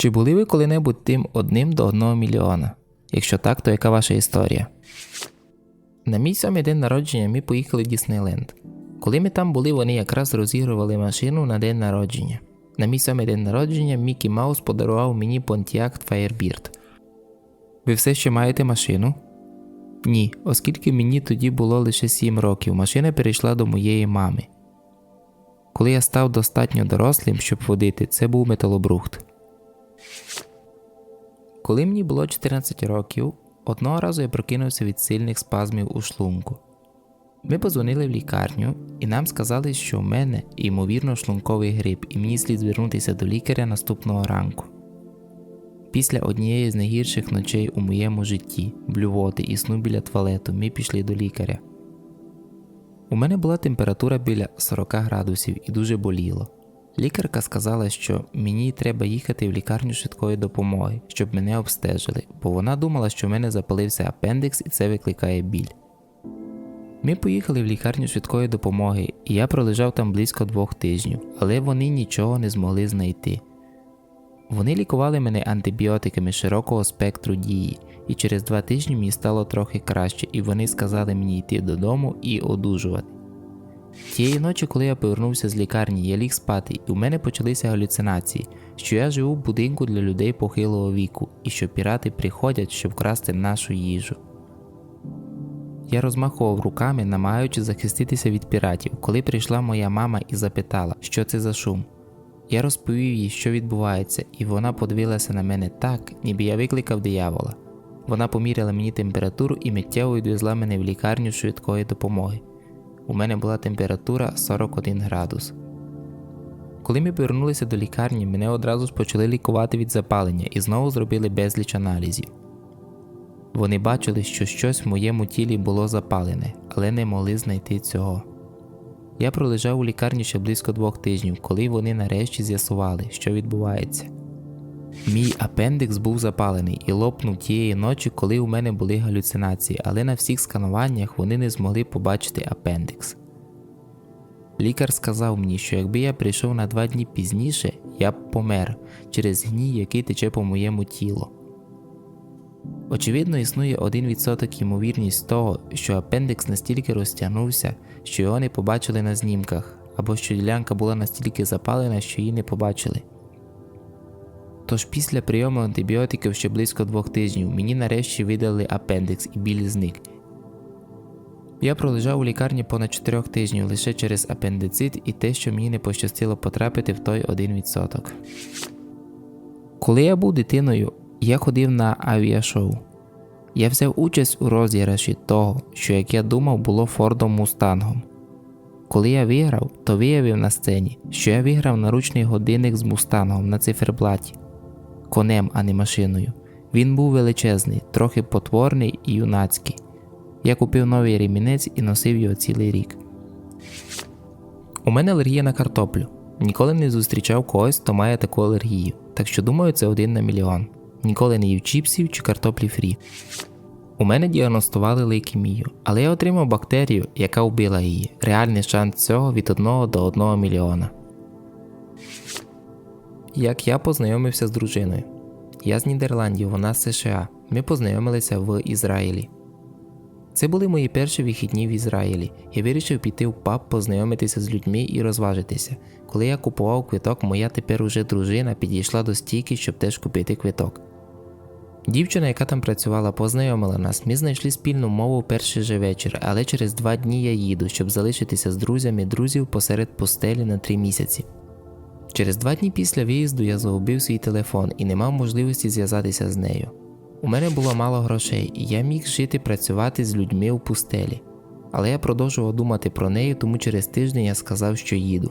Чи були ви коли-небудь тим одним до одного мільйона? Якщо так, то яка ваша історія? На мій сьомий день народження ми поїхали в Діснейленд. Коли ми там були, вони якраз розігрували машину на день народження. На мій сьомий день народження Мікі Маус подарував мені Pontiac Firebird. Ви все ще маєте машину? Ні, оскільки мені тоді було лише 7 років, машина перейшла до моєї мами. Коли я став достатньо дорослим, щоб водити, це був металобрухт. Коли мені було 14 років, одного разу я прокинувся від сильних спазмів у шлунку. Ми позвонили в лікарню, і нам сказали, що в мене ймовірно шлунковий грип, і мені слід звернутися до лікаря наступного ранку. Після однієї з найгірших ночей у моєму житті, блювоти і сну біля туалету, ми пішли до лікаря. У мене була температура біля 40 градусів і дуже боліло. Лікарка сказала, що мені треба їхати в лікарню швидкої допомоги, щоб мене обстежили, бо вона думала, що в мене запалився апендикс і це викликає біль. Ми поїхали в лікарню швидкої допомоги, і я пролежав там близько двох тижнів, але вони нічого не змогли знайти. Вони лікували мене антибіотиками широкого спектру дії, і через два тижні мені стало трохи краще, і вони сказали мені йти додому і одужувати. Тієї ночі, коли я повернувся з лікарні, я ліг спати, і у мене почалися галюцинації, що я живу в будинку для людей похилого віку, і що пірати приходять, щоб вкрасти нашу їжу. Я розмахував руками, намагаючись захиститися від піратів, коли прийшла моя мама і запитала, що це за шум. Я розповів їй, що відбувається, і вона подивилася на мене так, ніби я викликав диявола. Вона поміряла мені температуру і миттєво відвезла мене в лікарню швидкої допомоги. У мене була температура 41 градус. Коли ми повернулися до лікарні, мене одразу ж почали лікувати від запалення і знову зробили безліч аналізів. Вони бачили, що щось в моєму тілі було запалене, але не могли знайти цього. Я пролежав у лікарні ще близько двох тижнів, коли вони нарешті з'ясували, що відбувається. Мій апендикс був запалений і лопнув тієї ночі, коли у мене були галюцинації, але на всіх скануваннях вони не змогли побачити апендикс. Лікар сказав мені, що якби я прийшов на два дні пізніше, я б помер через гній, який тече по моєму тілу. Очевидно, існує 1% ймовірність того, що апендикс настільки розтягнувся, що його не побачили на знімках, або що ділянка була настільки запалена, що її не побачили. Тож після прийому антибіотиків ще близько двох тижнів мені нарешті видали апендикс і біль зник. Я пролежав у лікарні понад 4 тижнів лише через апендицит і те, що мені не пощастило потрапити в той 1%. Коли я був дитиною, я ходив на авіашоу. Я взяв участь у розіграші того, що, як я думав, було Фордом Мустангом. Коли я виграв, то виявив на сцені, що я виграв наручний годинник з мустангом на циферблаті, конем, а не машиною. Він був величезний, трохи потворний і юнацький. Я купив новий ремінець і носив його цілий рік. У мене алергія на картоплю. Ніколи не зустрічав когось, хто має таку алергію, так що думаю, це один на мільйон. Ніколи не їв чіпсів чи картоплі фрі. У мене діагностували лейкемію, але я отримав бактерію, яка вбила її. Реальний шанс цього від 1 до 1 мільйона. Як я познайомився з дружиною. Я з Нідерландів, вона з США. Ми познайомилися в Ізраїлі. Це були мої перші вихідні в Ізраїлі. Я вирішив піти в паб, познайомитися з людьми і розважитися. Коли я купував квиток, моя тепер уже дружина підійшла до стійки, щоб теж купити квиток. Дівчина, яка там працювала, познайомила нас. Ми знайшли спільну мову перший же вечір, але через два дні я їду, щоб залишитися з друзями друзів посеред пустелі на три місяці. Через два дні після виїзду я загубив свій телефон і не мав можливості зв'язатися з нею. У мене було мало грошей, і я міг жити працювати з людьми у пустелі. Але я продовжував думати про неї, тому через тиждень я сказав, що їду.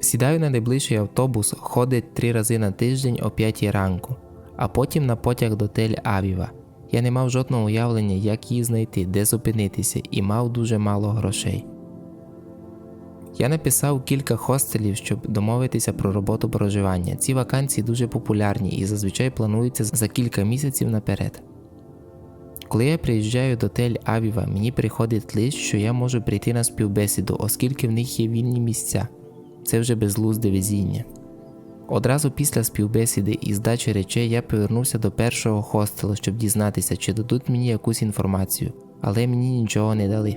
Сідаю на найближчий автобус, ходить три рази на тиждень о 5 ранку, а потім на потяг до Тель Авіва. Я не мав жодного уявлення, як її знайти, де зупинитися, і мав дуже мало грошей. Я написав кілька хостелів, щоб домовитися про роботу проживання. Ці вакансії дуже популярні і зазвичай плануються за кілька місяців наперед. Коли я приїжджаю до Тель Авіва, мені приходить лист, що я можу прийти на співбесіду, оскільки в них є вільні місця. Це вже безглузде везіння. Одразу після співбесіди і здачі речей я повернувся до першого хостелу, щоб дізнатися, чи дадуть мені якусь інформацію, але мені нічого не дали.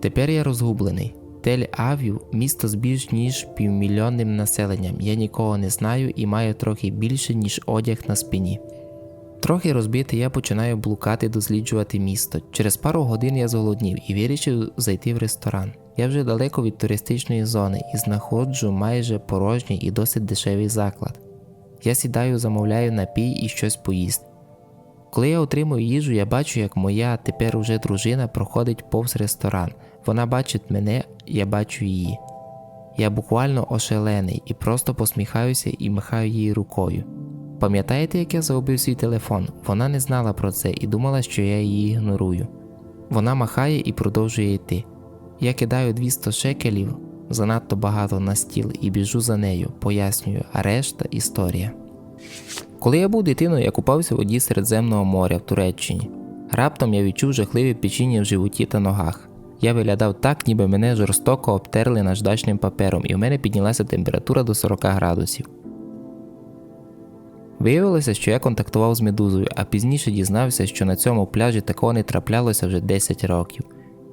Тепер я розгублений. Тель Авів місто з більш ніж півмільйонним населенням. Я нікого не знаю і маю трохи більше, ніж одяг на спині. Трохи розбитий, я починаю блукати, досліджувати місто. Через пару годин я зголоднів і вирішив зайти в ресторан. Я вже далеко від туристичної зони і знаходжу майже порожній і досить дешевий заклад. Я сідаю, замовляю напій і щось поїсти. Коли я отримую їжу, я бачу, як моя тепер уже дружина проходить повз ресторан. Вона бачить мене, я бачу її. Я буквально ошелений і просто посміхаюся і махаю їй рукою. Пам'ятаєте, як я загубив свій телефон? Вона не знала про це і думала, що я її ігнорую. Вона махає і продовжує йти. Я кидаю 200 шекелів занадто багато на стіл і біжу за нею, пояснюю, а решта історія. Коли я був дитиною, я купався в воді Середземного моря в Туреччині. Раптом я відчув жахливе печіння в животі та ногах. Я виглядав так, ніби мене жорстоко обтерли наждачним папером, і в мене піднялася температура до 40 градусів. Виявилося, що я контактував з медузою, а пізніше дізнався, що на цьому пляжі такого не траплялося вже 10 років.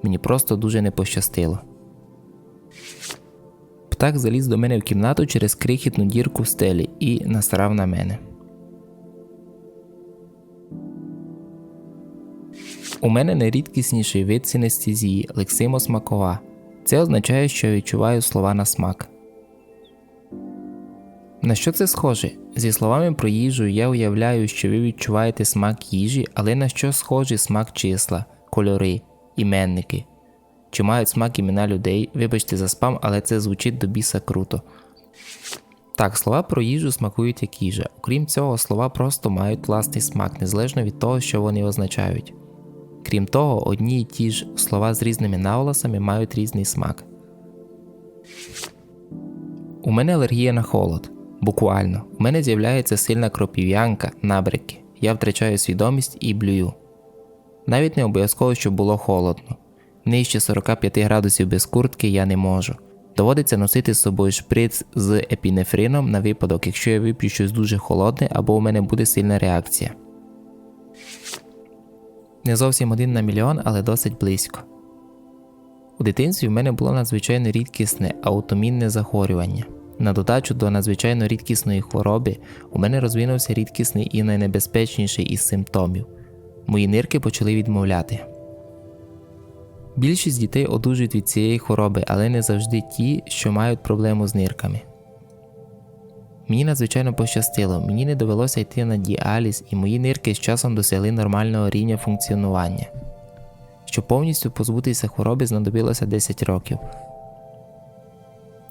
Мені просто дуже не пощастило. Птах заліз до мене в кімнату через крихітну дірку в стелі і насрав на мене. У мене найрідкісніший вид синестезії лексимосмакова. Це означає, що я відчуваю слова на смак. На що це схоже? Зі словами про їжу я уявляю, що ви відчуваєте смак їжі, але на що схожі смак числа, кольори, іменники. Чи мають смак імена людей, вибачте за спам, але це звучить до біса круто. Так, слова про їжу смакують як їжа. Окрім цього, слова просто мають власний смак, незалежно від того, що вони означають. Крім того, одні й ті ж слова з різними наголосами мають різний смак. У мене алергія на холод. Буквально, у мене з'являється сильна кропів'янка, набряки. Я втрачаю свідомість і блюю. Навіть не обов'язково, щоб було холодно. Нижче 45 градусів без куртки я не можу. Доводиться носити з собою шприц з епінефрином на випадок, якщо я вип'ю щось дуже холодне або у мене буде сильна реакція. Не зовсім один на мільйон, але досить близько. У дитинстві в мене було надзвичайно рідкісне аутомінне захворювання. На додачу до надзвичайно рідкісної хвороби у мене розвинувся рідкісний і найнебезпечніший із симптомів. Мої нирки почали відмовляти. Більшість дітей одужують від цієї хвороби, але не завжди ті, що мають проблему з нирками. Мені надзвичайно пощастило, мені не довелося йти на діаліз, і мої нирки з часом досягли нормального рівня функціонування. Щоб повністю позбутися хвороби, знадобилося 10 років.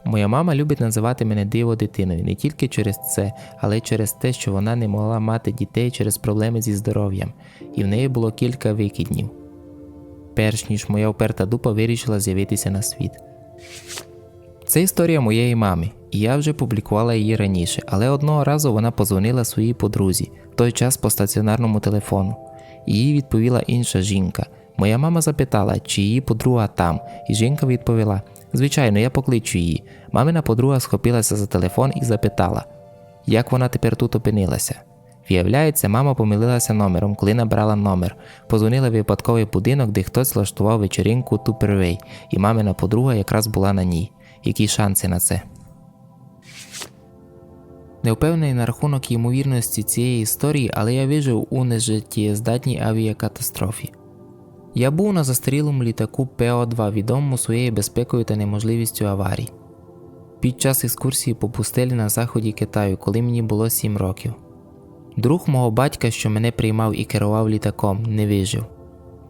Моя мама любить називати мене диво дитиною не тільки через це, але й через те, що вона не могла мати дітей через проблеми зі здоров'ям, і в неї було кілька викиднів. Перш ніж моя уперта дупа вирішила з'явитися на світ. Це історія моєї мами, і я вже публікувала її раніше, але одного разу вона позвонила своїй подрузі, в той час по стаціонарному телефону. Їй відповіла інша жінка. Моя мама запитала, чи її подруга там, і жінка відповіла: Звичайно, я покличу її. Мамина подруга схопилася за телефон і запитала, як вона тепер тут опинилася. Виявляється, мама помилилася номером, коли набрала номер, позвонила в випадковий будинок, де хтось влаштував вечеринку Тупервей, і мамина подруга якраз була на ній. Які шанси на це? Не впевнений на рахунок ймовірності цієї історії, але я вижив у нежиттєздатній авіакатастрофі. Я був на застарілому літаку ПО2, відомому своєю безпекою та неможливістю аварій. Під час екскурсії по пустелі на заході Китаю, коли мені було 7 років. Друг мого батька, що мене приймав і керував літаком, не вижив.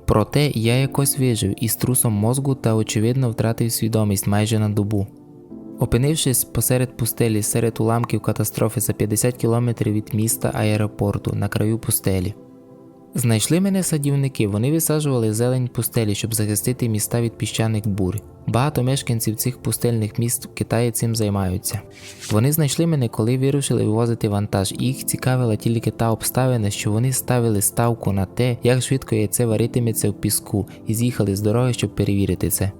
Проте я якось вижив із трусом мозку та, очевидно, втратив свідомість майже на добу. Опинившись посеред пустелі серед уламків катастрофи за 50 кілометрів від міста аеропорту на краю пустелі. Знайшли мене садівники, вони висаджували зелень пустелі, щоб захистити міста від піщаних бур. Багато мешканців цих пустельних міст в Китаї цим займаються. Вони знайшли мене, коли вирушили вивозити вантаж, і їх цікавила тільки та обставина, що вони ставили ставку на те, як швидко яйце варитиметься в піску, і з'їхали з дороги, щоб перевірити це.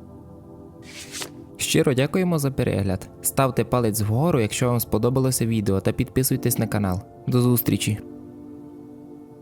Щиро дякуємо за перегляд. Ставте палець вгору, якщо вам сподобалося відео, та підписуйтесь на канал. До зустрічі!